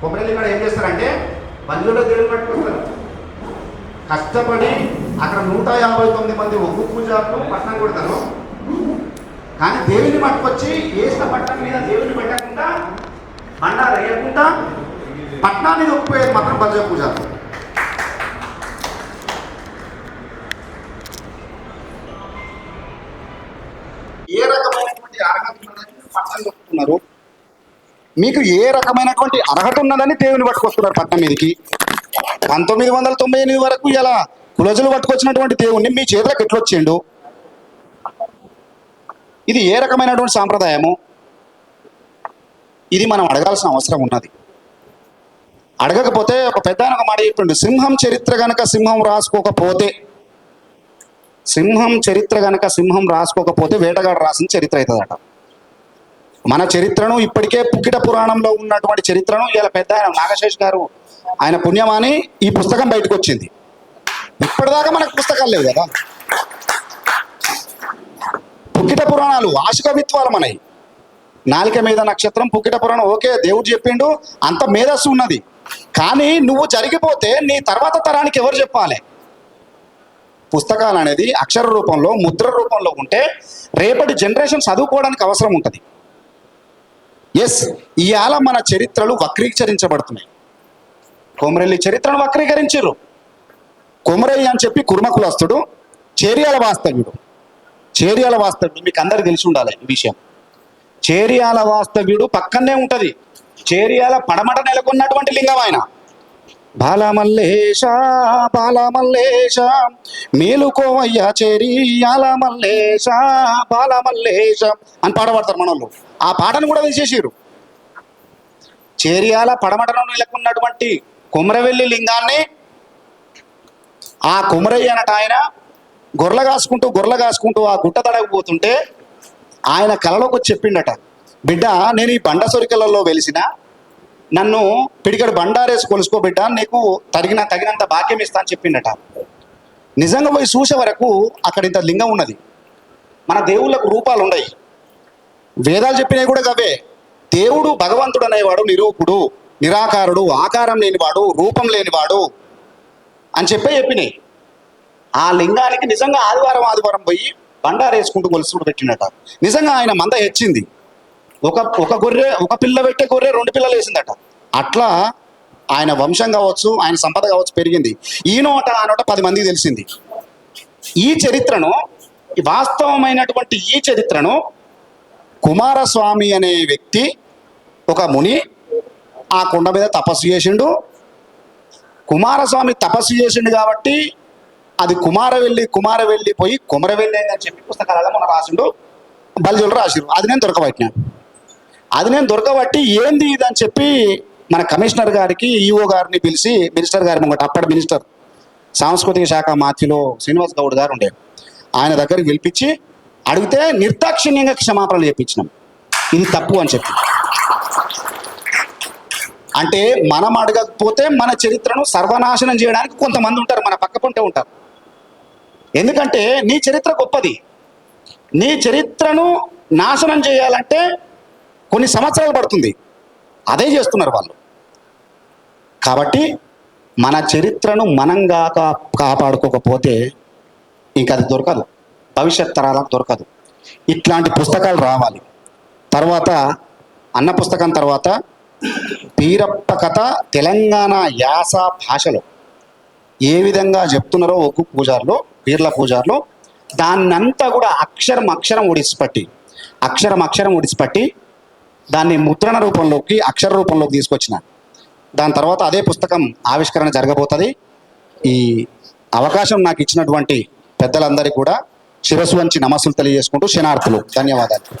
కొబ్బరి కూడా ఏం చేస్తారంటే బంధువుల దేవుని పట్టుకొస్తారు కష్టపడి అక్కడ నూట యాభై తొమ్మిది మంది ఒగ్గు పూజారులు పట్టణం కొడతారు. కానీ దేవుని పట్టుకొచ్చి వేసిన పట్టణం మీద దేవుని పెట్టకుండా బండారు వేయకుండా పట్టణాన్ని ఒప్పిపోయేది మాత్రం బంజ పూజారులు. ఏ రకమైనటువంటి అర్హత పట్టణం చెప్తున్నారు మీకు ఏ రకమైనటువంటి అర్హత ఉన్నదని దేవుని పట్టుకొస్తున్నారు పట్నం మీదకి పంతొమ్మిది వందల తొంభై ఎనిమిది వరకు ఇలా కులజులు పట్టుకొచ్చినటువంటి దేవుణ్ణి మీ చేతులకు ఎట్లొచ్చిండు ఇది ఏ రకమైనటువంటి సాంప్రదాయము? ఇది మనం అడగాల్సిన అవసరం ఉన్నది. అడగకపోతే ఒక పెద్ద ఒక మాట చెప్పిండు సింహం చరిత్ర గనక సింహం రాసుకోకపోతే సింహం చరిత్ర గనక సింహం రాసుకోకపోతే వేటగాడు రాసిన చరిత్ర అవుతుందట. మన చరిత్రను ఇప్పటికే పుక్కిట పురాణంలో ఉన్నటువంటి చరిత్రను ఇలా పెద్ద ఆయన నాగశేష్ గారు ఆయన పుణ్యమాని ఈ పుస్తకం బయటకు వచ్చింది ఇప్పటిదాకా మనకు పుస్తకాలు లేవు కదా. పుక్కిట పురాణాలు ఆశుకవిత్వాలు మనవి. నాలిక మీద నక్షత్రం పుక్కిట పురాణం ఓకే దేవుడు చెప్పిండు అంత మేధస్సు ఉన్నది. కానీ నువ్వు జరిగిపోతే నీ తర్వాత తరానికి ఎవరు చెప్పాలి? పుస్తకాలు అనేది అక్షర రూపంలో ముద్ర రూపంలో ఉంటే రేపటి జనరేషన్ చదువుకోవడానికి అవసరం ఉంటుంది. ఎస్ ఇవాళ మన చరిత్రలు వక్రీకరించబడుతున్నాయి. కొమరెల్లి చరిత్రను వక్రీకరించారు కొమరయ్య అని చెప్పి కుర్మకులస్తుడు చేరియాల వాస్తవ్యుడు. చేరియాల వాస్తవ్యుడు మీకు అందరు తెలిసి ఉండాలి ఈ విషయం. చేరియాల వాస్తవ్యుడు పక్కనే ఉంటుంది. చేరియాల పడమట నెలకొన్నటువంటి లింగం ఆయన. బాలమల్లేశ బాలమల్లేశ మేలుకోవయ్యా చేరియాల మల్లేశ బాలమల్లేశ అని పాట పాడతారు మనోళ్ళు. ఆ పాటను కూడా తీసేసారు చేరియాల పడమటను నెలకొన్నటువంటి కుమరవెల్లి లింగాన్ని ఆ కుమరయ్య అనట ఆయన గొర్రెల కాసుకుంటూ గొర్రెల కాసుకుంటూ ఆ గుట్ట తడకపోతుంటే ఆయన కలలోకి వచ్చి చెప్పిండట బిడ్డ నేను ఈ బండ సొరికలలో వెలిసిన నన్ను పిడికడు బండారేసి కొలుసుకోబెట్ట నీకు తగిన తగినంత భాగ్యం ఇస్తా అని చెప్పిండట. నిజంగా పోయి చూసే వరకు అక్కడ ఇంత లింగం ఉన్నది. మన దేవుళ్ళకు రూపాలు ఉన్నాయి వేదాలు చెప్పినవి కూడా గవే. దేవుడు భగవంతుడు అనేవాడు నిరూపుడు నిరాకారుడు ఆకారం లేనివాడు రూపం లేనివాడు అని చెప్పే చెప్పినాయి. ఆ లింగానికి నిజంగా ఆదివారం ఆదివారం పోయి బండారేసుకుంటూ కొలుసుకుంటూ పెట్టినట నిజంగా ఆయన మంద హెచ్చింది. ఒక ఒక గొర్రె ఒక పిల్ల పెట్టే గొర్రె రెండు పిల్లలు వేసిందట. అట్లా ఆయన వంశం కావచ్చు ఆయన సంపద కావచ్చు పెరిగింది. ఈ నోట ఆ నోట పది మందికి తెలిసింది. ఈ చరిత్రను వాస్తవమైనటువంటి ఈ చరిత్రను కుమారస్వామి అనే వ్యక్తి ఒక ముని ఆ కొండ మీద తపస్సు చేసిండు. కుమారస్వామి తపస్సు చేసిండు కాబట్టి అది కుమారవెల్లి కుమారవెల్లి పోయి కుమరవెల్లి అని చెప్పి పుస్తకాలలో మనం రాసిండు. బలిజులు రాసిరు అది నేను దొరకబట్టినాను అది నేను దొరకబట్టి ఏంది ఇది అని చెప్పి మన కమిషనర్ గారికి ఈఓ గారిని పిలిచి మినిస్టర్ గారి ముంగట అప్పటి మినిస్టర్ సాంస్కృతిక శాఖ మాత్యులో శ్రీనివాస్ గౌడ్ గారు ఉండే. ఆయన దగ్గరికి పిలిపించి అడిగితే నిర్దాక్షిణ్యంగా క్షమాపణలు చెప్పించినాం. ఇది తప్పు అని చెప్పి. అంటే మనం అడగకపోతే మన చరిత్రను సర్వనాశనం చేయడానికి కొంతమంది ఉంటారు మన పక్క పొంటే ఉంటారు. ఎందుకంటే నీ చరిత్ర గొప్పది. నీ చరిత్రను నాశనం చేయాలంటే కొన్ని సంవత్సరాలు పడుతుంది. అదే చేస్తున్నారు వాళ్ళు. కాబట్టి మన చరిత్రను మనంగా కా- కాపాడుకోకపోతే ఇంకా అది దొరకదు. భవిష్యత్ తరాలకు దొరకదు. ఇట్లాంటి పుస్తకాలు రావాలి. తర్వాత అన్న పుస్తకం తర్వాత పీరప్ప కథ తెలంగాణ యాస భాషలో ఏ విధంగా చెప్తున్నారో ఒక్కు పూజారులు పీర్ల పూజారులు దాన్నంతా కూడా అక్షరం అక్షరం ఒడిసిపట్టి అక్షరం అక్షరం ఒడిసిపట్టి దాన్ని ముద్రణ రూపంలోకి అక్షర రూపంలోకి తీసుకొచ్చిన. దాని తర్వాత అదే పుస్తకం ఆవిష్కరణ జరగబోతుంది. ఈ అవకాశం నాకు ఇచ్చినటువంటి పెద్దలందరికీ కూడా శిరస్సు వంచి నమస్సులు తెలియజేసుకుంటూ శనార్థులు ధన్యవాదాలు.